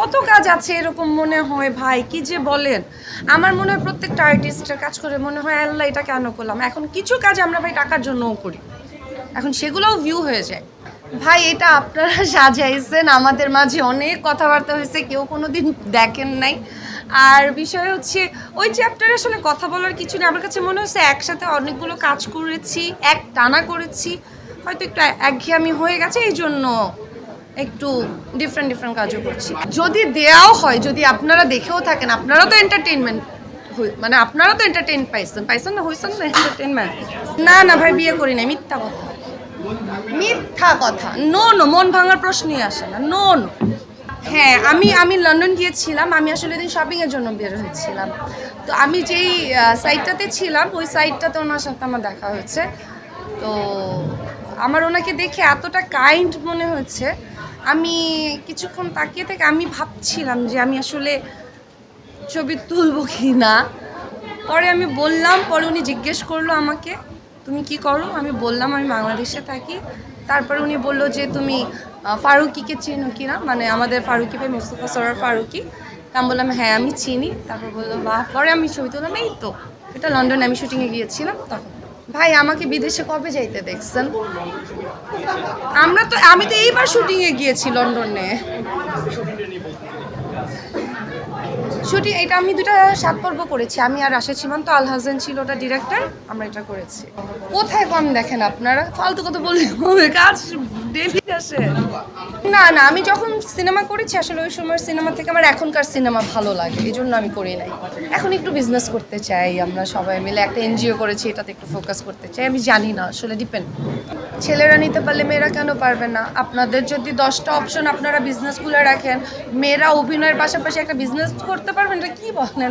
কত কাজ আছে এরকম মনে হয় ভাই? কি যে বলেন? আমার মনে হয় প্রত্যেকটা আর্টিস্টের কাজ করে মনে হয় আল্লাহ এটা কেন করলাম? এখন কিছু কাজ আমরা ভাই টাকার জন্যও করি। এখন সেগুলোও ভিউ হয়ে যায়। ভাই, এটা আপনারা সাজাইছেন। আমাদের মাঝে অনেক কথাবার্তা হয়েছে, কেউ কোনো দিন দেখেন নাই। আর বিষয় হচ্ছে, ওই চ্যাপ্টারে আসলে কথা বলার কিছু নেই। আমার কাছে মনে হচ্ছে একসাথে অনেকগুলো কাজ করেছি এক টানা করেছি। হয়তো একটু একঘেয়েমি হয়ে গেছে এই জন্য একটু ডিফারেন্ট ডিফারেন্ট কাজও করছি। যদি দেয়াও হয়, যদি আপনারা দেখেও থাকেন, আপনারা তো এন্টারটেনমেন্ট মানে আপনারা তো এন্টারটেইন পাইছেন। পাইছেন না হয়েছেন না এন্টারটেনমেন্ট না না ভাই, বিয়ে করি নাই, মিথ্যা কথা। মিথ্যা কথা। নো নো মন ভাঙার প্রশ্নই আসে না। নো নো হ্যাঁ আমি আমি লন্ডন গিয়েছিলাম, আমি আসলে দিন শপিংয়ের জন্য বের হয়েছিলাম। তো আমি যেই সাইটটাতে ছিলাম, ওই সাইটটাতে ওনার সাথে আমার দেখা হয়েছে। তো আমার ওনাকে দেখে এতটা কাইন্ড মনে হয়েছে আমি কিছুক্ষণ তাকিয়ে থেকে আমি ভাবছিলাম যে আমি আসলে ছবি তুলবো কি না। পরে আমি বললাম, পরে উনি জিজ্ঞেস করল আমাকে, তুমি কি করো? আমি বললাম, আমি বাংলাদেশে থাকি। তারপরে উনি বলল যে, তুমি ফারুকিকে চেনো কি না? মানে আমাদের ফারুকি ভাই, মুস্তফা সরার ফারুকি। আমি বললাম হ্যাঁ আমি চিনি। তারপর বলল, বাহ! পরে আমি ছবি তুললাম, এই তো। এটা লন্ডনে আমি শুটিংয়ে গিয়েছিলাম, তখন। ভাই আমাকে বিদেশে কবে যাইতে দেখছেন? আমরা তো আমি তো এইবার শুটিংয়ে গিয়েছি লন্ডনে। শুটিং, এটা আমি দুটা সাত পর্ব করেছি। আমি আর আশা সীমান্ত, আল হাসান ছিল ওটা ডিরেক্টর আমরা এটা করেছি। কোথায় কম দেখেন আপনারা? ফালতু কথা বললে হবে, কাজ ডেলি আসে। না না, আমি যখন সিনেমা করেছি, আসলে ওই সময় সিনেমা থেকে আমার এখনকার সিনেমা ভালো লাগে এই জন্য আমি করি নাই। এখন একটু বিজনেস করতে চাই, আমরা সবাই মিলে একটা এনজিও করেছি, এটাতে একটু ফোকাস করতে চাই, আমি জানি না, আসলে ডিপেন্ড ছেলেরা নিতে পারলে মেয়েরা কেন পারবে না? আপনাদের যদি দশটা অপশন আপনারা বিজনেস খুলে রাখেন, মেয়েরা অভিনয়ের পাশাপাশি একটা বিজনেস করতে পারবেন এটা কি বলেন